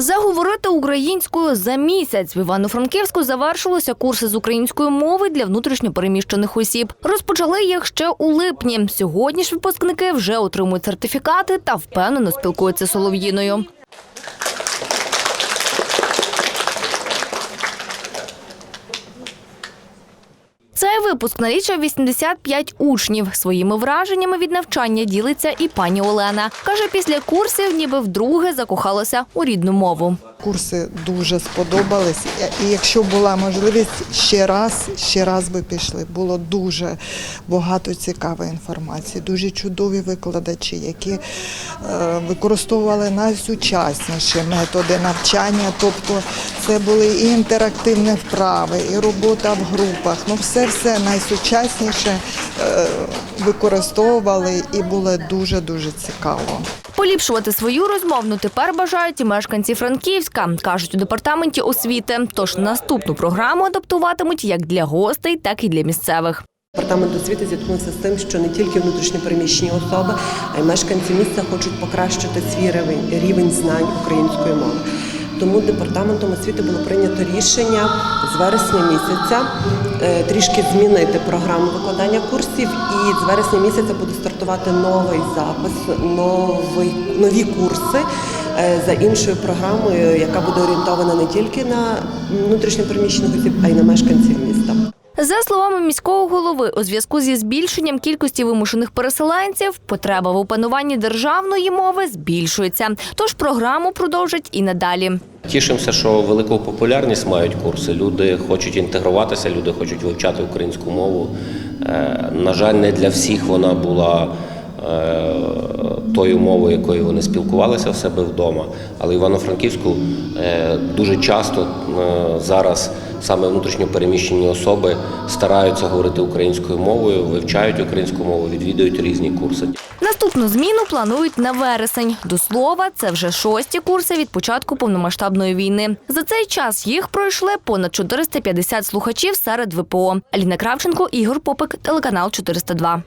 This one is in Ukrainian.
Заговорити українською за місяць в Івано-Франківську завершилися курси з української мови для внутрішньопереміщених осіб. Розпочали їх ще у липні. Сьогодні ж випускники вже отримують сертифікати та впевнено спілкуються солов'їною. Цей випуск налічив 85 учнів. Своїми враженнями від навчання ділиться і пані Олена. Каже, після курсів ніби вдруге закохалася у рідну мову. Курси дуже сподобались. І якщо була можливість ще раз, ще раз би пішли. Було дуже багато цікавої інформації, дуже чудові викладачі, які е, використовували найсучасніші методи навчання. Тобто це були і інтерактивні вправи, і робота в групах. Ну, все все найсучасніше е, використовували і було дуже дуже цікаво. Поліпшувати свою розмовну тепер бажають і мешканці Франківська, кажуть у департаменті освіти. Тож наступну програму адаптуватимуть як для гостей, так і для місцевих. Департамент освіти зіткнувся з тим, що не тільки внутрішньопереміщені особи, а й мешканці міста хочуть покращити свій рівень, знань української мови. Тому департаментом освіти було прийнято рішення з вересня місяця е, трішки змінити програму викладання курсів, і з вересня місяця буде стартувати новий запис, новий, нові курси е, за іншою програмою, яка буде орієнтована не тільки на внутрішньопереміщених осіб, а й на мешканців міста. За словами міського голови, у зв'язку зі збільшенням кількості вимушених переселенців, потреба в опануванні державної мови збільшується. Тож програму продовжать і надалі. Тішимося, що велику популярність мають курси. Люди хочуть інтегруватися, люди хочуть вивчати українську мову. Е, На жаль, не для всіх вона була е, тою мовою, якою вони спілкувалися в себе вдома. Але Івано-Франківську е, дуже часто е, зараз саме внутрішньо переміщені особи стараються говорити українською мовою, вивчають українську мову, відвідують різні курси. Наступну зміну планують на вересень. До слова, це вже шості курси від початку повномасштабної війни. За цей час їх пройшли понад 450 слухачів серед ВПО. Аліна Кравченко, Ігор Попик, телеканал 402.